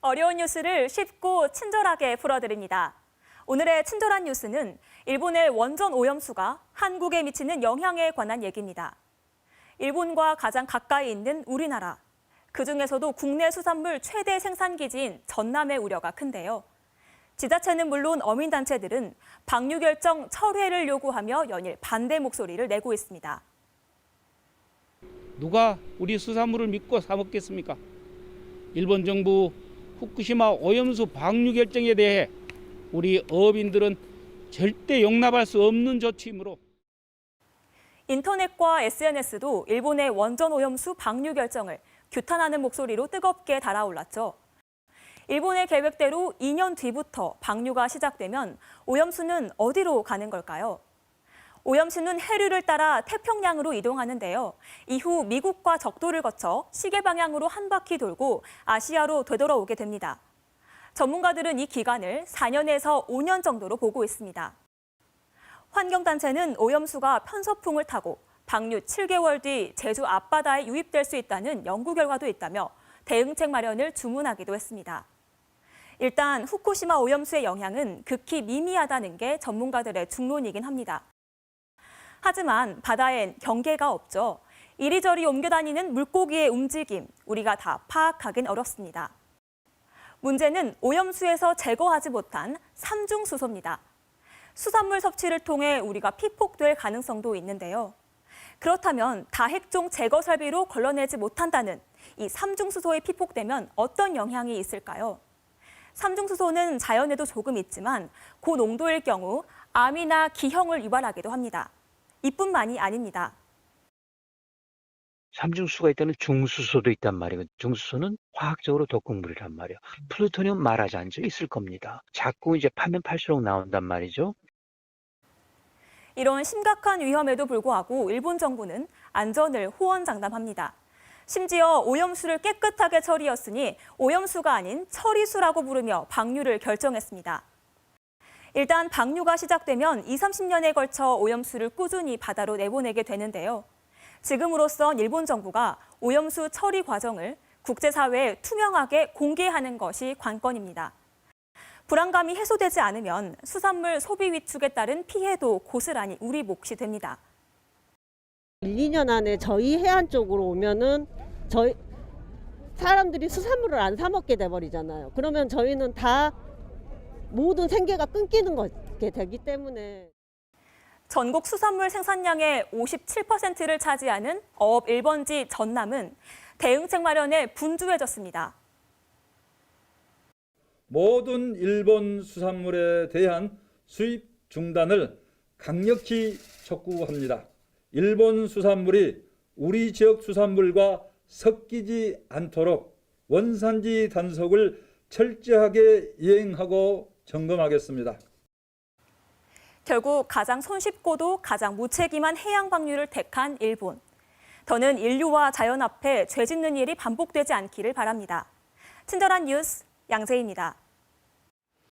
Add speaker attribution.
Speaker 1: 어려운 뉴스를 쉽고 친절하게 풀어드립니다. 오늘의 친절한 뉴스는 일본의 원전 오염수가 한국에 미치는 영향에 관한 얘기입니다. 일본과 가장 가까이 있는 우리나라. 그중에서도 국내 수산물 최대 생산기지인 전남의 우려가 큰데요. 지자체는 물론 어민단체들은 방류 결정 철회를 요구하며 연일 반대 목소리를 내고 있습니다.
Speaker 2: 누가 우리 수산물을 믿고 사 먹겠습니까? 일본 정부 후쿠시마 오염수 방류 결정에 대해 우리 어민들은 절대 용납할 수 없는 조치이므로
Speaker 1: 인터넷과 SNS도 일본의 원전 오염수 방류 결정을 규탄하는 목소리로 뜨겁게 달아올랐죠. 일본의 계획대로 2년 뒤부터 방류가 시작되면 오염수는 어디로 가는 걸까요? 오염수는 해류를 따라 태평양으로 이동하는데요. 이후 미국과 적도를 거쳐 시계 방향으로 한 바퀴 돌고 아시아로 되돌아오게 됩니다. 전문가들은 이 기간을 4년에서 5년 정도로 보고 있습니다. 환경단체는 오염수가 편서풍을 타고 방류 7개월 뒤 제주 앞바다에 유입될 수 있다는 연구 결과도 있다며 대응책 마련을 주문하기도 했습니다. 일단 후쿠시마 오염수의 영향은 극히 미미하다는 게 전문가들의 중론이긴 합니다. 하지만 바다엔 경계가 없죠. 이리저리 옮겨다니는 물고기의 움직임, 우리가 다 파악하긴 어렵습니다. 문제는 오염수에서 제거하지 못한 삼중수소입니다. 수산물 섭취를 통해 우리가 피폭될 가능성도 있는데요. 그렇다면 다핵종 제거 설비로 걸러내지 못한다는 이 삼중수소에 피폭되면 어떤 영향이 있을까요? 삼중수소는 자연에도 조금 있지만 고농도일 경우 암이나 기형을 유발하기도 합니다. 이뿐만이 아닙니다.
Speaker 3: 삼중수가 있다는 중수소도 있단 말이에요. 중수소는 화학적으로 독극물이란 말이에요. 플루토늄 말하지 적 있을 겁니다. 자꾸 이제 파면 팔수록 나온단 말이죠.
Speaker 1: 이런 심각한 위험에도 불구하고 일본 정부는 안전을 호언장담합니다. 심지어 오염수를 깨끗하게 처리했으니 오염수가 아닌 처리수라고 부르며 방류를 결정했습니다. 일단 방류가 시작되면 2, 30년에 걸쳐 오염수를 꾸준히 바다로 내보내게 되는데요. 지금으로선 일본 정부가 오염수 처리 과정을 국제사회에 투명하게 공개하는 것이 관건입니다. 불안감이 해소되지 않으면 수산물 소비 위축에 따른 피해도 고스란히 우리 몫이 됩니다.
Speaker 4: 1, 2년 안에 저희 해안 쪽으로 오면은 저희 사람들이 수산물을 안 사 먹게 돼 버리잖아요. 그러면 저희는 다 모든 생계가 끊기는 것게 되기 때문에
Speaker 1: 전국 수산물 생산량의 57%를 차지하는 어업 1번지 전남은 대응책 마련에 분주해졌습니다.
Speaker 5: 모든 일본 수산물에 대한 수입 중단을 강력히 촉구합니다. 일본 수산물이 우리 지역 수산물과 섞이지 않도록 원산지 단속을 철저하게 이행하고 점검하겠습니다.
Speaker 1: 결국 가장 손쉽고도 가장 무책임한 해양 방류를 택한 일본. 더는 인류와 자연 앞에 죄 짓는 일이 반복되지 않기를 바랍니다. 친절한 뉴스 양재입니다.